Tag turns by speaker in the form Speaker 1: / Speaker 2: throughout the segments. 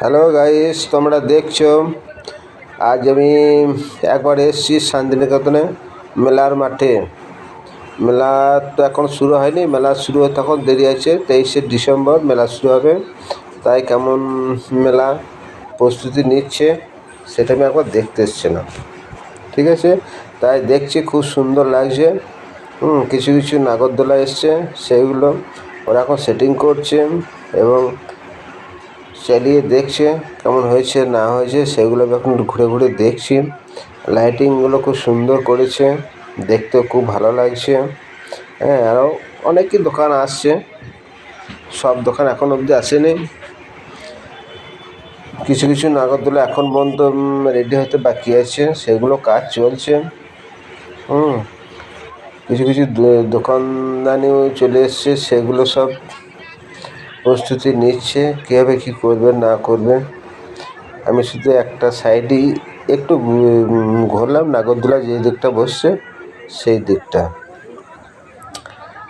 Speaker 1: Hello guys তোমরা দেখছ? আজ আমি একবার এসেছি শান্তিনিকেতনে, মেলার মাঠে। মেলা তো এখন শুরু হয়নি, মেলা শুরু হতে এখন দেরি আছে, তেইশে ডিসেম্বর মেলা শুরু হবে। তাই কেমন মেলা প্রস্তুতি নিচ্ছে, সেটা আমি একবার দেখতে এসেছিলাম। ঠিক আছে? তাই দেখছি খুব সুন্দর লাগছে। হুম, কিছু কিছু নাগরদোলা এসছে, সেইগুলো ওরা এখন সেটিং করছে, এবং চালিয়ে দেখছে কেমন হয়েছে, না হয়েছে সেগুলো এখন ঘুরে ঘুরে দেখছি। লাইটিংগুলো খুব সুন্দর করেছে, দেখতেও খুব ভালো লাগছে। হ্যাঁ আরও অনেকই দোকান আসছে। সব দোকান এখন অবধি আসেনি। কিছু কিছু নাগরদোলা এখন পর্যন্ত রেডি হতে বাকি আছে, সেগুলো কাজ চলছে। হুম, কিছু কিছু দোকানদানিও চলে এসছে, সেগুলো সব প্রস্তুতি নিচ্ছে, কীভাবে কী করবে না করবে আমি শুধু একটা সাইডেই একটু ঘুরলাম, নাগরদোলা যে দিকটা বসছে, সেই দিকটা।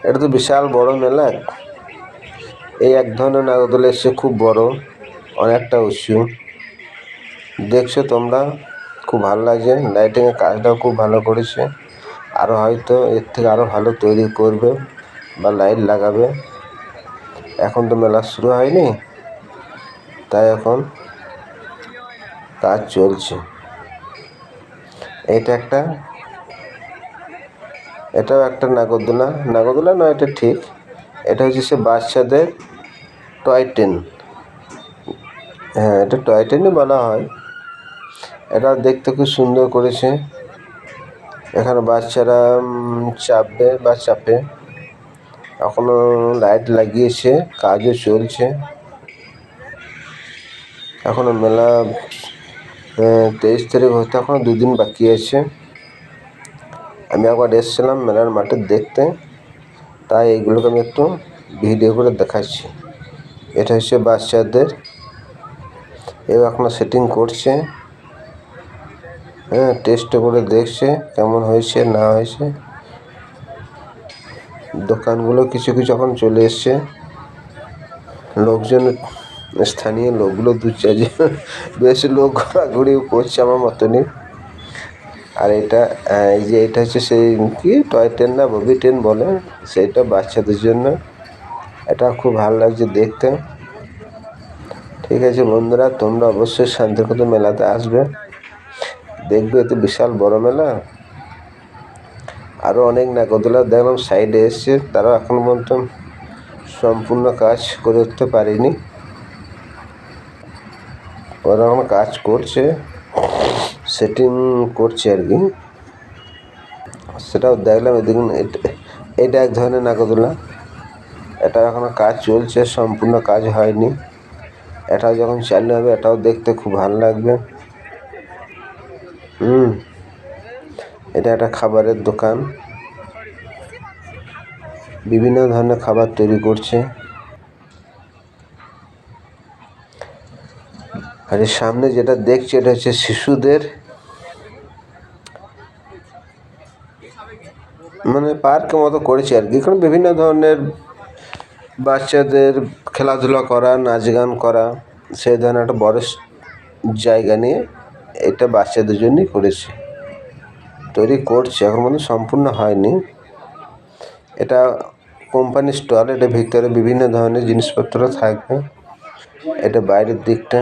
Speaker 1: এটা তো বিশাল বড় মেলা। এই এক ধরনের নাগরদোলা এসছে, খুব বড়, অনেকটা উঁচু। দেখছ তোমরা, খুব ভালো লাগছে। লাইটিংয়ের কাজটাও খুব ভালো করেছে। আরও হয়তো এর থেকে আরও ভালো তৈরি করবে বা লাইট লাগাবে। এখন তো মেলা শুরু হয়নি, তাই এখন কাজ চলছে। এটা একটা, এটাও একটা নাগরদোলা নাগরদোলা নয়, এটা ঠিক। এটা হচ্ছে সে বাচ্চাদের টয় ট্রেন হ্যাঁ এটা টয় ট্রেনই বলা হয়। এটা দেখতে খুব সুন্দর করেছে। এখানে বাচ্চারা চাপবে বা চাপে। এখনও লাইট লাগিয়েছে, কাজও চলছে। এখনও মেলা তেইশ তারিখ হতে এখনও দুদিন বাকি আছে। আমি একবার এসেছিলাম মেলার মাঠে দেখতে, তাই এইগুলোকে আমি একটু ভিডিও করে দেখাচ্ছি। এটা হচ্ছে বাচ্চাদের, এও এখনও সেটিং করছে। হ্যাঁ টেস্ট করে দেখছে কেমন হয়েছে, না হয়েছে। দোকানগুলো কিছু কিছু এখন চলে এসছে। লোকজন, স্থানীয় লোকগুলো দু চারজন বেশ লোক ঘোরাঘুরি করছে আমার মতনই। আর এটা এই যে এটা হচ্ছে সেই কি টয় ট্রেন না বগি ট্রেন বলে সেইটা বাচ্চাদের জন্য। এটা খুব ভালো লাগছে দেখতে। ঠিক আছে বন্ধুরা, তোমরা অবশ্যই শান্তিনিকেতন মেলাতে আসবে। দেখবে এত বিশাল বড় মেলা। আরও অনেক নাগরদোলা দেখলাম, সাইডে এসছে তারা এখন পর্যন্ত সম্পূর্ণ কাজ করে উঠতে পারেনি। ওরা এখন কাজ করছে সেটিং করছে আর কি। সেটাও দেখলাম এদিকে, এটা- এক ধরনের নাগরদোলা। এটা এখনও কাজ চলছে, সম্পূর্ণ কাজ হয়নি। এটাও যখন চালু হবে, এটাও দেখতে খুব ভালো লাগবে। হুম। এটা একটা খাবারের দোকান। বিভিন্ন ধরনের খাবার তৈরি করছে। আর এর সামনে যেটা দেখছি এটা হচ্ছে শিশুদের মানে পার্ক মতো করেছে আর কি। কারণ বিভিন্ন ধরনের বাচ্চাদের খেলাধুলা করা, নাচ গান করা, সেই ধরনের একটা বড় জায়গা নিয়ে এটা বাচ্চাদের জন্যই করেছে। তৈরি করছে, এখন মধ্যে সম্পূর্ণ হয়নি। এটা কোম্পানি স্টল এটা ভিতরে বিভিন্ন ধরনের জিনিসপত্র থাকবে। এটা বাইরের দিকটা।